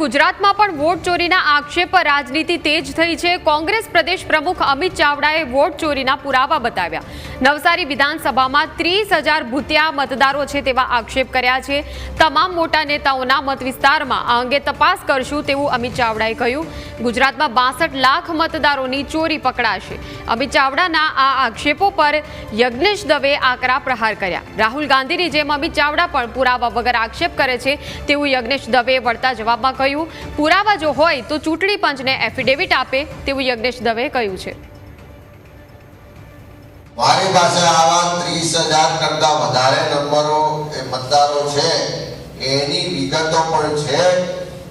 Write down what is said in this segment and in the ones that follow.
ગુજરાતમાં પણ વોટ ચોરીના આક્ષેપ પર રાજનીતિ તેજ થઈ છે. કોંગ્રેસ પ્રદેશ પ્રમુખ અમિત ચાવડાએ વોટ ચોરીના પુરાવા બતાવ્યા. નવસારી વિધાનસભામાં ત્રીસ હજાર ભૂતિયા મતદારો છે તેવા આક્ષેપ કર્યા છે. તમામ મોટા નેતાઓના મત વિસ્તારમાં આ અંગે તપાસ કરશું તેવું અમિત ચાવડાએ કહ્યું. ગુજરાતમાં બાસઠ લાખ મતદારોની ચોરી પકડાશે. અમિત ચાવડાના આ આક્ષેપો પર યજ્ઞેશ દવે આકરા પ્રહાર કર્યા. રાહુલ ગાંધીની જેમ અમિત ચાવડા પણ પુરાવા વગર આક્ષેપ કરે છે તેવું યજ્ઞેશ દવે વળતા જવાબમાં કહ્યું. પુરાવા જો હોય તો ચૂંટણી પંચને એફિડેવિટ આપે, તેવું યજ્ઞેશ દવે કહ્યું છે. મારી પાસે આવા ત્રીસ હજાર કરતા વધારે નંબરો મતદારો છે એની વિગતો પણ છે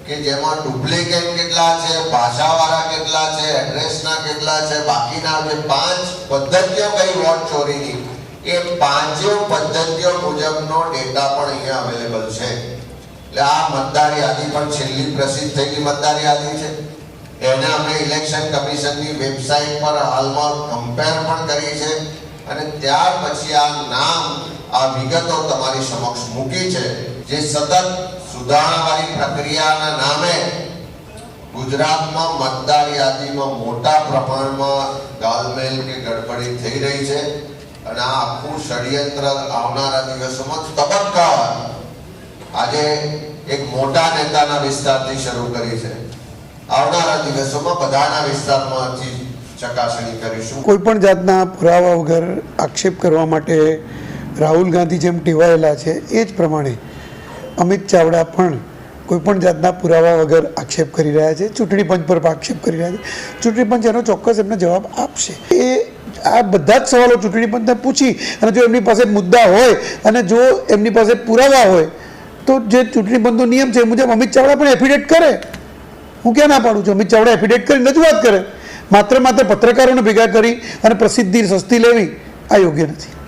કે જેમાં ડુપ્લિકેટ કેટલા છે, ભાષાવાળા કેટલા છે, એડ્રેસના કેટલા છે, બાકીના જે પાંચ પદ્ધતિઓ કઈ વોટ ચોરીની, એ પાંચે પદ્ધતિઓ મુજબનો ડેટા પણ અહીંયા અવેલેબલ છે. એટલે આ મતદાર યાદી પણ છેલ્લી પ્રસિદ્ધ થયેલી મતદાર યાદી છે. એને અમે ઇલેક્શન કમિશનની વેબસાઇટ પર હાલમાં કમ્પેર પણ કરી છે અને ત્યાર પછી આ નામ, આ વિગતો તમારી સમક્ષ મૂકી છે, જે સતત સુધારણાવાળી પ્રક્રિયાના નામે ગુજરાતમાં મતદાર યાદીમાં મોટા પ્રમાણમાં ગાલમેલ કે ગડબડી થઈ રહી છે. અને આ આખું ષડયંત્ર આવનારા દિવસોમાં તબક્કાવાર આજે એક મોટા નેતાના વિસ્તારથી શરૂ કરી છે. આવનારા દિવસોમાં બધાના વિસ્તારમાંથી ચકાસણી કરીશું. કોઈ પણ જાતના પુરાવા વગર આક્ષેપ કરવા માટે રાહુલ ગાંધી જેમ ટેવાયેલા છે, એ જ પ્રમાણે અમિત ચાવડા પણ કોઈ પણ જાતના પુરાવા વગર આક્ષેપ કરી રહ્યા છે, ચૂંટણી પંચ પર આક્ષેપ કરી રહ્યા છે. ચૂંટણી પંચ એનો ચોક્કસ એમને જવાબ આપશે. એ આ બધા જ સવાલો ચૂંટણી પંચને પૂછી અને જો એમની પાસે મુદ્દા હોય અને જો એમની પાસે પુરાવા હોય તો જે ચૂંટણી પંચનો નિયમ છે એ મુજબ અમિત ચાવડા પણ એફિડેટ કરે. હું ક્યાં ના પાડું છું? અમિત ચાવડા એફિડેટ કરીને રજૂઆત કરે. માત્ર માત્ર પત્રકારોને ભેગા કરી અને પ્રસિદ્ધિ, સસ્તી લેવી આ યોગ્ય નથી.